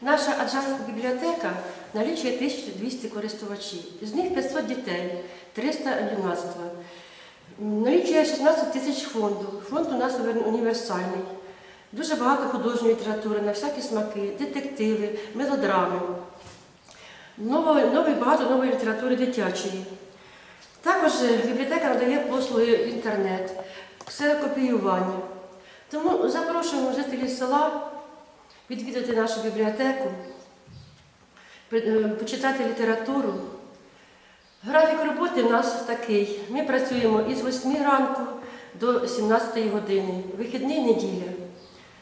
Наша Аджанська бібліотека налічує 1200 користувачів. З них 500 дітей, 300 юнацтва. Налічує 16 тисяч фонду. Фонд у нас універсальний. Дуже багато художньої літератури на всякі смаки, детективи, мелодрами. Нової, нової, багато нової літератури дитячої. Також е, бібліотека надає послуги інтернет, ксерокопіювання. Тому запрошуємо жителів села відвідати нашу бібліотеку, е, почитати літературу. Графік роботи у нас такий. Ми працюємо із 8 ранку до 17 години, вихідний неділя.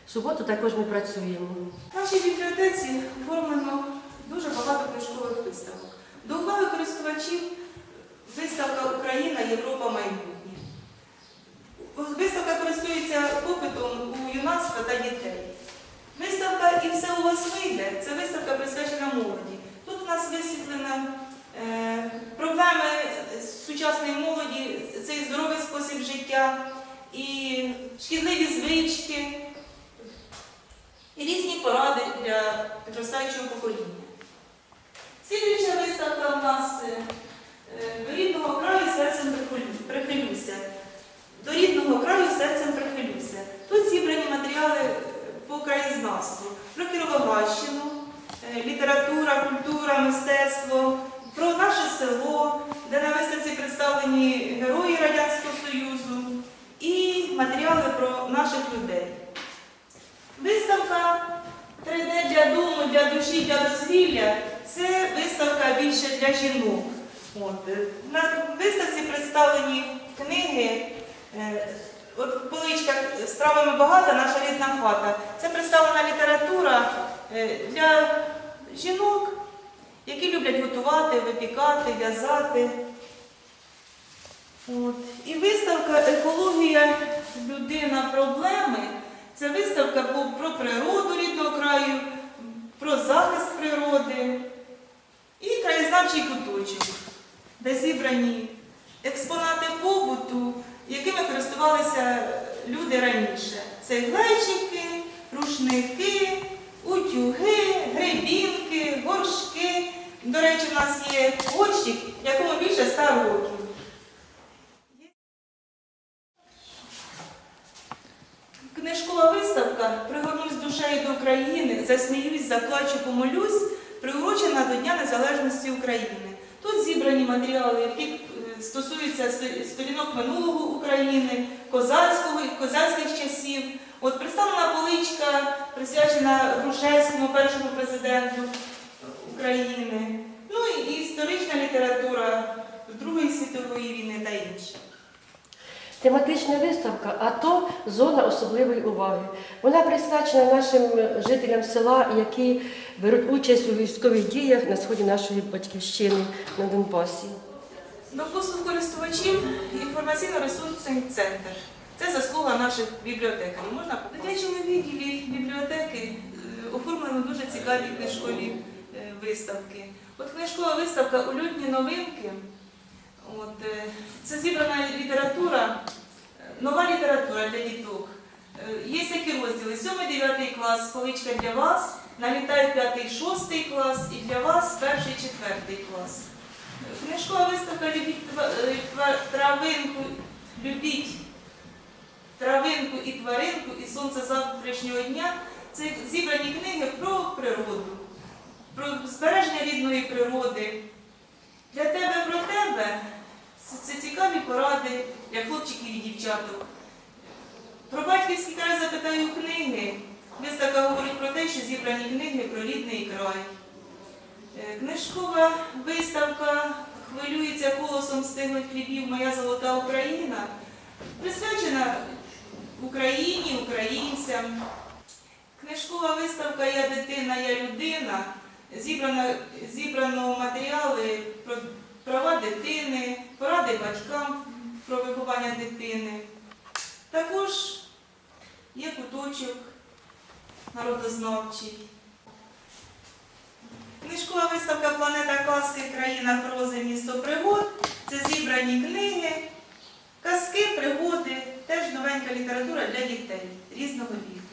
В суботу також ми працюємо. В нашій бібліотеці оформлено дуже багато книжкових виставок. До уваги користувачів виставка Україна, Європа, майбутнє. Виставка користується попитом у юнацтва та дітей. І все у вас вийде. Це виставка присвячена молоді. Тут у нас висвітлено е, проблеми сучасної молоді, це і здоровий спосіб життя, і шкідливі звички, і різні поради для підростаючого покоління. Слідуюча виставка у нас е, е, до рідного краю серцем прихилюся. До рідного краю серцем прихилюся. Тут зібрані матеріали по краєзнавству про е, література, культура, мистецтво, про наше село, де на виставці представлені герої Радянського Союзу і матеріали про наших людей. Виставка 3D для дому, для душі, для дозвілля це виставка більше для жінок. От. На виставці представлені книги. е, От в поличках з травами багата, наша рідна хата. Це представлена література для жінок, які люблять готувати, випікати, в'язати. І виставка Екологія, людина, проблеми. Це виставка про природу рідного краю, про захист природи і краєзнавчий куточок, де зібрані експонати побуту, якими користувалися люди раніше. Це глечики, рушники, гребінки. До речі, у нас є горщик, якому більше 100 років. Книжкова виставка Пригорнусь душею до України, засміюсь, заплачу, помолюсь, приурочена до Дня Незалежності України. Тут зібрані матеріали, які е, стосуються сторінок минулого України, козацького і козацьких часів. От представлена поличка, присвячена Грушевському, першому президенту України. Ну і історична література Другої світової війни та інше. Тематична виставка АТО зона особливої уваги. Вона присвячена нашим жителям села, які беруть участь у військових діях на сході нашої батьківщини на Донбасі. До послуг користувачів інформаційно-ресурсний центр. Це заслуга наших бібліотекарів. Можна в дитячому відділі бібліотеки е, оформлено дуже цікаві книжкові виставки. От книжкова виставка Улюдні новинки. От, е, це зібрана література, е, нова література для діток. Е, Є такі розділи: 7-9 клас, поличка для вас, налітає 5-6 клас і для вас 1-4 клас. Книжкова виставка «Любіть травинку, любіть травинку і тваринку і сонце завтрашнього дня. Це зібрані книги про природу, про збереження рідної природи. Для тебе про тебе це, цікаві поради для хлопчиків і дівчаток. Про батьківський край запитаю книги. Виставка говорить про те, що зібрані книги про рідний край. Е, Книжкова виставка хвилюється голосом стиглих хлібів Моя золота Україна, присвячена Україні, українцям. Книжкова виставка Я дитина, я людина. Зібрано, зібрано матеріали про права дитини, поради батькам про виховання дитини. Також є куточок народознавчий. Книжкова виставка Планета казки, країна прози, місто пригод. Це зібрані книги, казки, пригоди, теж новенька література для дітей різного віку.